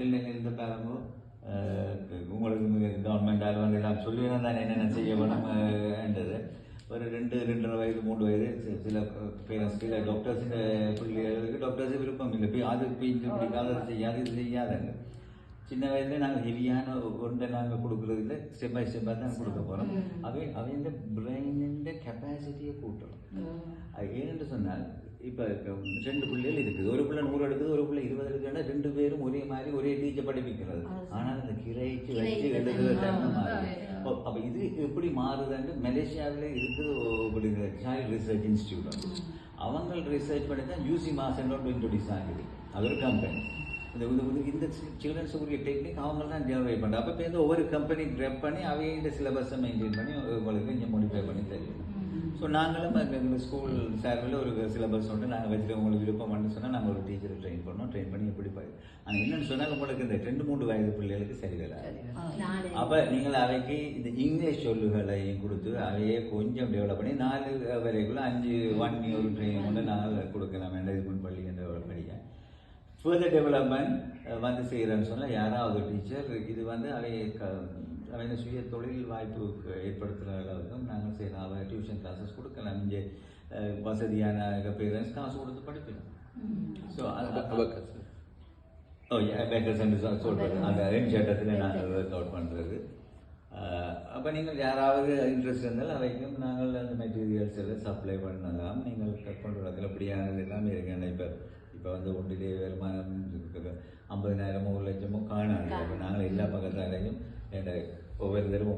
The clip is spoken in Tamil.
இருந்த பாருங்க. அஹ், உங்களுக்கு கவர்மெண்டால் வந்து எல்லாம் சொல்லுவேன் தானே என்னென்ன செய்ய வேணும்ன்றது ஒரு ரெண்டு ரெண்டரை வயது மூணு வயது சில பேரண்ட்ஸ் சில டாக்டர்ஸின் பிள்ளைகளுக்கு டாக்டர்ஸ் விருப்பம் இல்லை. போய் அது போய் இது பிடிக்காத செய்யாது இது செய்யாதுங்க சின்ன வயதுல நாங்கள் ஹெவியான ஒன்றை நாங்கள் கொடுக்குறது இல்லை. ஸ்டெப் பை ஸ்டெப்பாக தான் கொடுக்க போகிறோம் அவை அவையின் பிரெயினின் கெப்பாசிட்டியை கூட்டணும் அது ஏன்னு சொன்னால் இப்போ ரெண்டு பிள்ளைகள் இருக்குது. ஒரு பிள்ளை நூறு எடுக்குது ஒரு பிள்ளை இருபது எடுக்குன்னா ரெண்டு பேரும் ஒரே மாதிரி ஒரே டீச்சர் படிப்பிக்கிறது. ஆனால் அந்த கிரைச்சு வச்சு எழுதுகிற தன்மை மாறுது. அப்போ இது எப்படி மாறுதுன்னு மலேசியாவில் இருக்குது ஒரு சைல்ட் ரிசர்ச் இன்ஸ்டியூட் வந்து அவங்க ரிசர்ச் பண்ணி தான் யூசி மாசன் இன்ட்ரடியூஸ் ஆகுது அது ஒரு கம்பெனி இந்த இந்த- இந்த- இந்த சில்ட்ரன்ஸ் உரிய டெக்னிக் அவங்க தான் ஜெனரேட் பண்ணுறாங்க அப்போ வந்து ஒவ்வொரு கம்பெனி ட்ரெப் பண்ணி அவங்க சிலபஸை மெயின்டைன் பண்ணி உங்களுக்கு இங்கே மோடிஃபை பண்ணி ஸோ நாங்களும் எங்கள் ஸ்கூல் சார்பில் ஒரு சிலபஸ் உண்டு. நாங்கள் வச்சுட்டு உங்களுக்கு விருப்பம் பண்ணி சொன்னால் நாங்கள் ஒரு டீச்சரை ட்ரெயின் பண்ணோம் ட்ரெயின் பண்ணி எப்படி போய் ஆனால் என்னன்னு சொன்னால் உங்களுக்கு இந்த ரெண்டு மூணு வயது பிள்ளைகளுக்கு சரி வராது. அப்ப நீங்கள் அவைக்கு இந்த இங்கிலீஷ் சொல்லுகளையும் கொடுத்து அவையே கொஞ்சம் டெவலப் பண்ணி நாலு வரைக்குள்ள அஞ்சு ஒன் இயர் ட்ரைனிங் கொண்டு நாங்கள் கொடுக்கலாம். வேண்டாம் இது முன் பள்ளி என்ற ஒரு படிக்க. ஃபர்தர் டெவலப்மெண்ட் வந்து செய்கிறேன்னு சொன்னால் யாராவது டீச்சர் இது வந்து அவை க அவை சுய தொழில் வாய்ப்பு ஏற்படுத்துகிற அளவுக்கும் நாங்கள் செய்யலாம் டியூஷன் கிளாஸஸ் கொடுக்கலாம். இங்கே வசதியான பேரண்ட்ஸ் காசு கொடுத்து படிக்கலாம். ஸோ. ஓ பேக்கர்ஸ் சொல்கிறது அந்த ரெண்டு சட்டத்தில் நாங்கள் ஒர்க் அவுட் பண்ணுறது அப்போ நீங்கள் யாராவது இன்ட்ரெஸ்ட் இருந்தால் அவைக்கும் நாங்கள் அந்த மெட்டீரியல்ஸ் எல்லாம் சப்ளை பண்ணலாம். நீங்கள் கொண்டு வரதில் அப்படியானது எல்லாமே இருக்கு. இப்போ இப்போ வந்து ஒன்றிலே வருமானம் இருக்குது. ஐம்பதினாயிரமோ ஒரு லட்சமோ காணாது. அப்போ நாங்கள் എല്ലാ പകൽക്കാരെയും എന്റെ ഓരോരുത്തരും